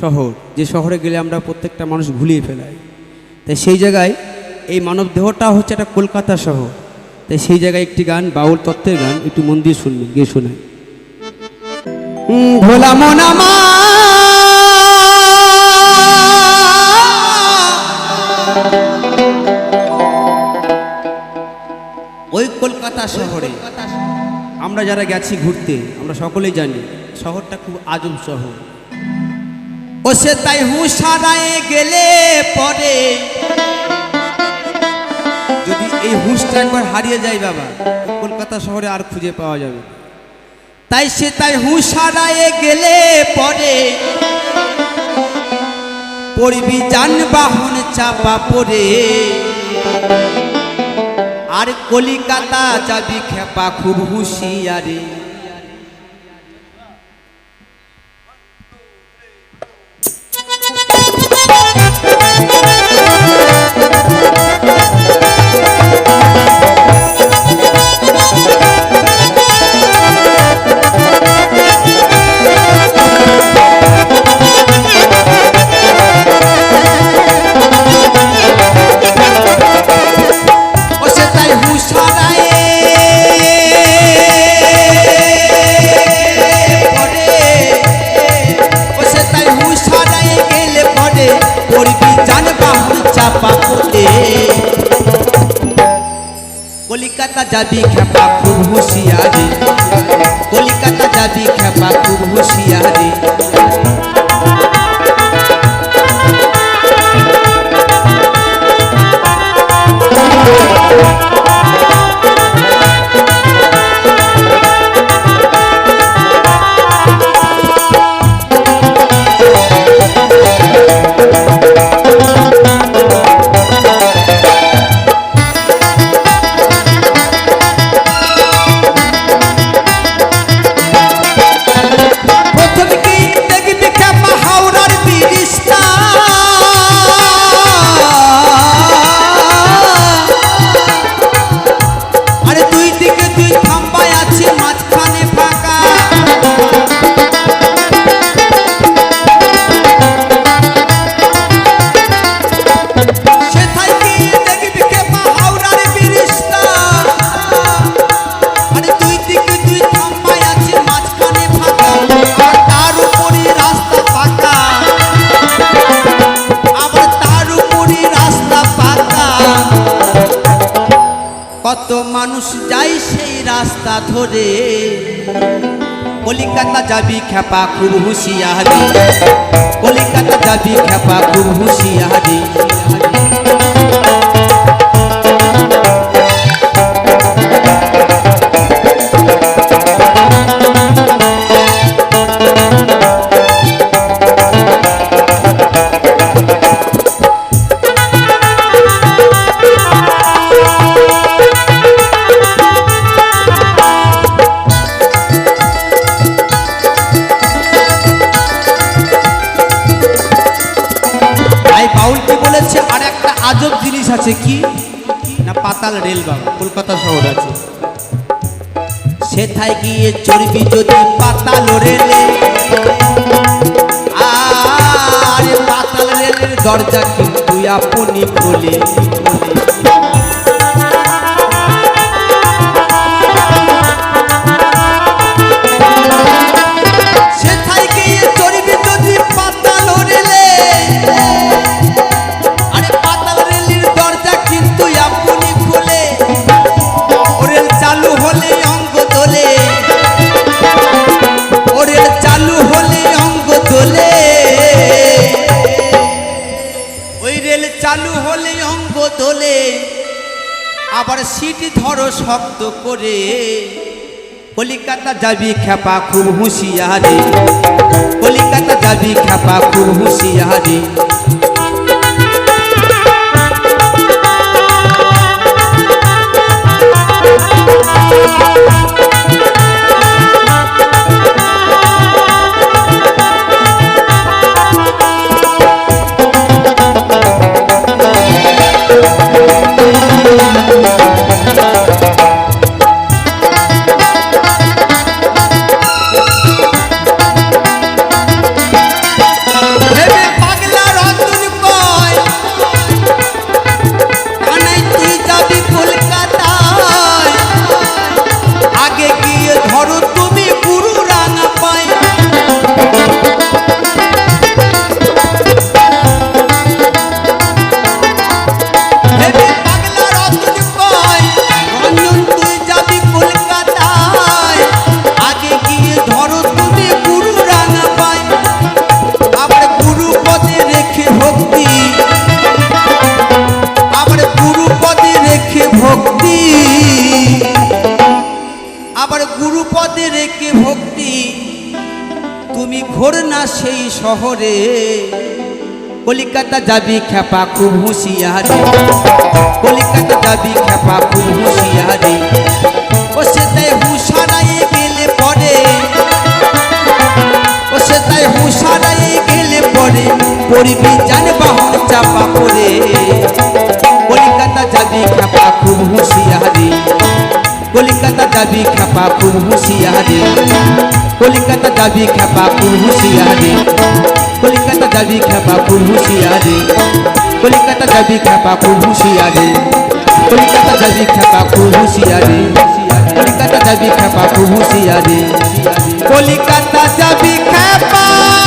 শহর, যে শহরে গেলে আমরা প্রত্যেকটা মানুষ ভুলিয়ে ফেলাই। তাই সেই জায়গায় এই মানব দেহটা হচ্ছে একটা কলকাতা শহর। তাই সেই জায়গায় একটি গান, বাউল তত্ত্বের গান, একটু মন দিয়ে শুনবেন, গিয়ে শুনে ভোলা মন ওই কলকাতা শহরে আমরা যারা গেছি ঘুরতে, আমরা সকলেই জানি শহরটা খুব আজব শহর। ও সে তাই হুঁসারায় গেলে পরে। যদি এই হুঁসটা একবার হারিয়ে যায় বাবা, কলকাতা শহরে আর খুঁজে পাওয়া যাবে। তাই সে তাই হুঁসারায় গেলে পরে। পড়বি যানবাহন চাপা পড়ে। আর কলিকাতা যাবি খেপা খুব হুঁশিয়ারে। কলিকাতা যাবি খেপা খুব হুঁশিয়ারি। কলিকাতা যাবি খেপা খুব হুঁশিয়ারি। রাস্তা ধরে কলিকাতা যাবি খেপা খুব হুঁশিয়ারি। কলিকাতা যাবি খেপা খুব হুঁশিয়ারি। আছে কি না পাতাল রেল বাবা? কলকাতা শহর আছে। সেথায় গিয়ে চড়বি যদি পাতাল রেলে। আর পাতাল রেলের দরজা কিন্তু আপনি খোলে। সেথায় তোলে ওই রেল চালু হলে অঙ্গ তোলে আবার সিট ধরো শক্ত করে। কলিকাতা যাবি খেপা খুব হুঁশিয়ারি, কলিকাতা যাবি খেপা খুব হুঁশিয়ারি। শহরে। কলিকাতা যাবি খেপা খুব হুঁশিয়ারি। কলিকাতা যাবি খেপা খুব হুঁশিয়ারি। ও সে তাই হুঁশারাই গেলে পরে। ও সে তাই হুঁশারাই গেলে পরে। পড়বি যানবাহন চাপা পড়ে। কলিকাতা যাবি খেপা খুব হুঁশিয়ারি। কলিকাতা যাবি খেপা খুব হুঁশিয়ারি। কলিকাতা যাবি খেপা হুঁশিয়ারি। কলিকাতা যাবি খেপা হুঁশিয়ারি। কলিকাতা যাবি খেপা হুঁশিয়ারি। কলিকাতা যাবি খেপা হুঁশিয়ারি। কলিকাতা যাবি খেপা হুঁশিয়ারি। কলিকাতা যাবি খেপা